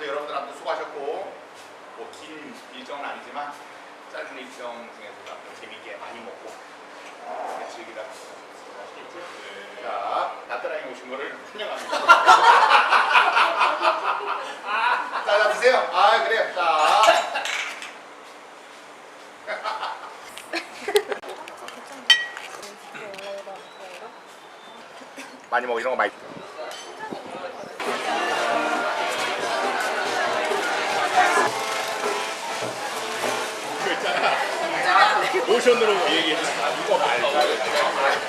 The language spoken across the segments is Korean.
오늘 여러분들 앞에 수고하셨고 뭐 긴 일정은 아니지만 짧은 일정 중에서도 앞으로 재밌게 많이 먹고 이렇게 즐기다 가셨으면 아시겠죠? 네. 자, 나트랑이 오신 거를 환영합니다. 자, 자, 드세요. 아, 그래요. 자. 많이 먹어 이런 거 많이 모션으로 말고. 그래?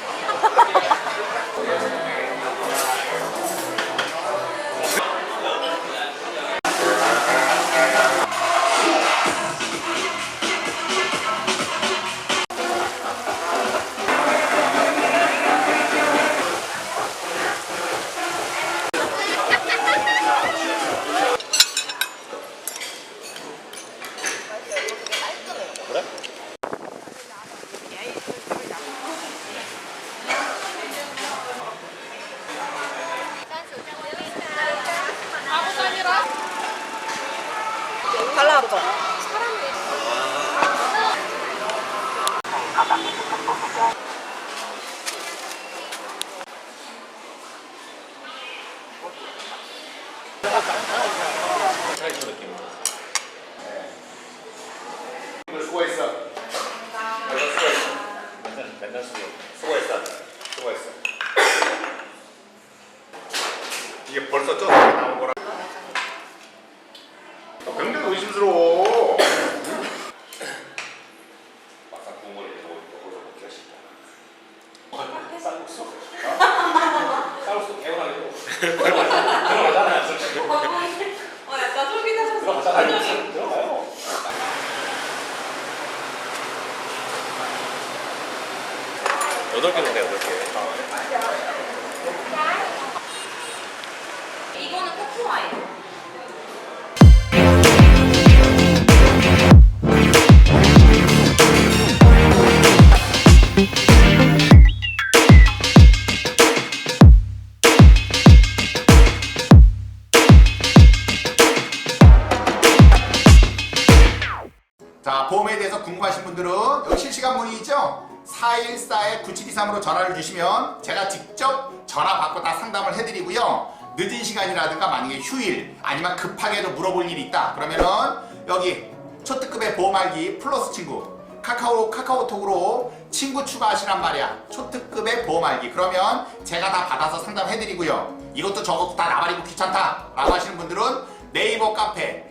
맨날 수고. 수고했어. 수고했어. 이게 벌써 쪄서 나온 거라. 어, 굉장히 의심스러워. 막상 국물을 먹고 거기서 먹기가 싫다. 쌀국수. 쌀국수 개운하게 들어가잖아요, 솔직히. 어, 약간 솔깃하셨어. 들어가잖아요. 들어가요. 여덟 개인데 여덟 개. 실시간 문의죠? 414-9723으로 전화를 주시면 제가 직접 전화 받고 다 상담을 해드리고요. 늦은 시간이라든가 만약에 휴일 아니면 급하게도 물어볼 일이 있다. 그러면은 여기 초특급의 보험 알기 플러스 친구 카카오 카카오톡으로 친구 추가하시란 말이야. 초특급의 보험 알기. 그러면 제가 다 받아서 상담해드리고요. 이것도 저것도 다 나발이고 귀찮다 라고 하시는 분들은 네이버 카페